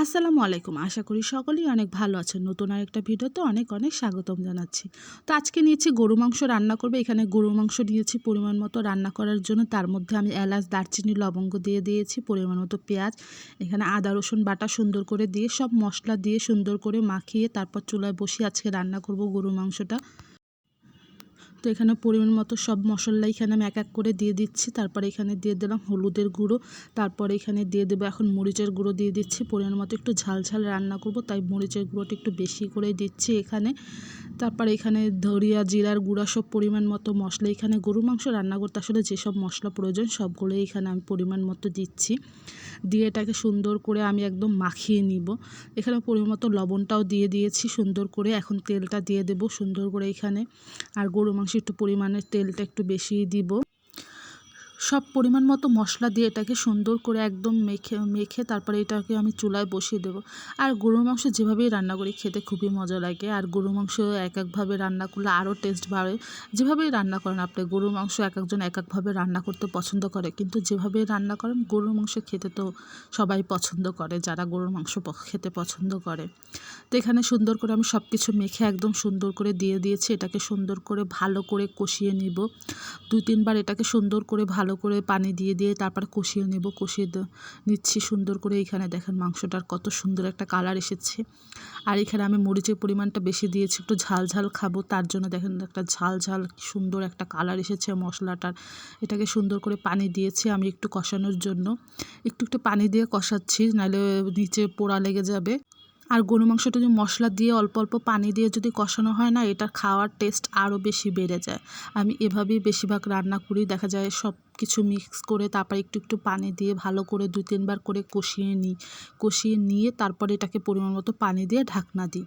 আসসালামু আলাইকুম। আশা করি সকলেই অনেক ভালো আছেন। নতুন আরেকটা ভিডিওতে অনেক অনেক স্বাগতম জানাচ্ছি। তো আজকে নিয়েছি গরু মাংস রান্না করবে। এখানে গরু মাংস নিয়েছি পরিমাণ মতো রান্না করার জন্য। তার মধ্যে আমি এলাচ, দারচিনি, লবঙ্গ দিয়ে দিয়েছি, পরিমাণ মতো পেঁয়াজ। এখানে আদা, রসুন বাটা সুন্দর করে দিয়ে সব মশলা দিয়ে সুন্দর করে মাখিয়ে তারপর চুলায় বসিয়ে আজকে রান্না করব গরু মাংসটা। তো এখানে পরিমাণ মতো সব মশলা এখানে আমি এক এক করে দিয়ে দিচ্ছি। তারপরে এখানে দিয়ে দিলাম হলুদের গুঁড়ো। তারপরে এখানে দিয়ে দেবো এখন মরিচের গুঁড়ো দিয়ে দিচ্ছি। পরিমাণ মতো একটু ঝাল ঝাল রান্না করব, তাই মরিচের গুঁড়োটা একটু বেশি করে দিচ্ছি এখানে। তারপরে এখানে ধরিয়া জিরার গুঁড়া সব পরিমাণ মতো মশলা এখানে গরু মাংস রান্না করতে আসলে যেসব মশলা প্রয়োজন সবগুলোই এখানে আমি পরিমাণ মতো দিচ্ছি। দিয়ে এটাকে সুন্দর করে আমি একদম মাখিয়ে নিব। এখানে পরিমাণ মতো লবণটাও দিয়ে দিয়েছি সুন্দর করে। এখন তেলটা দিয়ে দেব সুন্দর করে এখানে। আর গরু মাংস একটু পরিমাণে তেলটা একটু বেশিই দিব। সব পরিমাণ মতো মশলা দিয়ে এটাকে সুন্দর করে একদম মেখে মেখে তারপরে এটাকে আমি চুলায় বসিয়ে দেবো। আর গরুর মাংস যেভাবেই রান্না করি খেতে খুবই মজা লাগে। আর গরুর মাংস এক একভাবে রান্না করলে আরও টেস্ট বাড়ে। যেভাবেই রান্না করেন আপনি, গরুর মাংস এক একজন এক একভাবে রান্না করতে পছন্দ করে। কিন্তু যেভাবেই রান্না করেন, গরুর মাংস খেতে তো সবাই পছন্দ করে, যারা গরুর মাংস খেতে পছন্দ করে। তো এখানে সুন্দর করে আমি সব কিছু মেখে একদম সুন্দর করে দিয়ে দিয়েছি। এটাকে সুন্দর করে ভালো করে কষিয়ে নিব। দুই তিনবার এটাকে সুন্দর করে ভালো করে পানি দিয়ে দিয়ে তারপর কষিয়ে নেব। কষিয়ে নিচ্ছি সুন্দর করে। এখানে দেখেন মাংসটার কত সুন্দর একটা কালার এসেছে। আর এখানে আমি মরিচের পরিমাণটা বেশি দিয়েছি। একটু ঝাল ঝাল খাব, তার জন্য দেখেন একটা ঝাল ঝাল সুন্দর একটা কালার এসেছে মশলাটার। এটাকে সুন্দর করে পানি দিয়েছি আমি একটু কষানোর জন্য। একটু একটু পানি দিয়ে কষাচ্ছি, নাহলে নিচে পোড়া লেগে যাবে। আর গরু মাংসটা যদি মশলা দিয়ে, অল্প অল্প পানি দিয়ে যদি কষানো হয় না, এটার খাওয়ার টেস্ট আরও বেশি বেড়ে যায়। আমি এভাবেই বেশিরভাগ রান্না করি দেখা যায় সব কিছু মিক্স করে তারপর একটু একটু পানি দিয়ে ভালো করে দু তিনবার করে কষিয়ে নিই কষিয়ে নিয়ে তারপরে এটাকে পরিমাণ মতো পানি দিয়ে ঢাকনা দিই।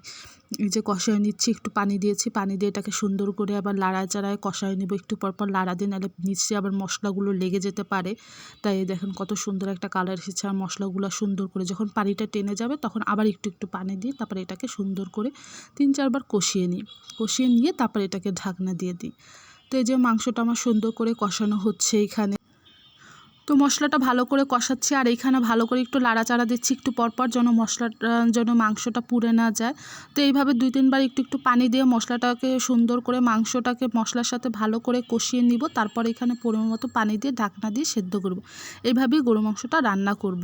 এই যে কষায় নিচ্ছি, একটু পানি দিয়েছি, পানি দিয়ে এটাকে সুন্দর করে আবার লাড়ায় চাড়ায় কষায় নেব, একটু পর পর লাড়া দিয়ে নাহলে নিচে আবার মশলাগুলো লেগে যেতে পারে। তাই দেখেন কত সুন্দর একটা কালার এসেছে, আর মশলাগুলো সুন্দর করে যখন পানিটা টেনে যাবে, তখন আবার একটু একটু পানি দিয়ে তারপরে এটাকে সুন্দর করে তিন চারবার কষিয়ে নিই। কষিয়ে নিয়ে তারপরে এটাকে ঢাকনা দিয়ে দিই। তো এই যে মাংসটা আমার সুন্দর করে কষানো হচ্ছে এখানে তো মশলাটা ভালো করে কষাচ্ছি আর এইখানে ভালো করে একটু লাড়াচাড়া দিচ্ছি একটু পরপর যেন মশলাটা, যেন মাংসটা পুড়ে না যায়। তো এইভাবে দুই তিনবার একটু একটু পানি দিয়ে মশলাটাকে সুন্দর করে মাংসটাকে মশলার সাথে ভালো করে কষিয়ে নিব। তারপর এখানে পরিমাণ মতো পানি দিয়ে ঢাকনা দিয়ে সেদ্ধ করব। এইভাবেই গরু মাংসটা রান্না করব।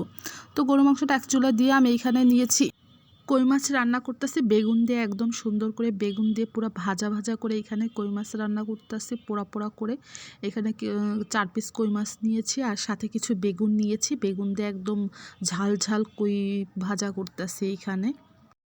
তো গরু মাংসটা এক চুলা দিয়ে আমি এইখানে নিয়েছি কই মাছ রান্না করতেছি? বেগুন দিয়ে একদম সুন্দর করে বেগুন দিয়ে পুরো ভাজা ভাজা করে এখানে কই মাছ রান্না করতেছে, পোড়া পোড়া করে। এখানে চার পিস কই মাছ নিয়েছি আর সাথে কিছু বেগুন নিয়েছি। বেগুন দিয়ে একদম ঝাল ঝাল কই ভাজা করতেছি এখানে।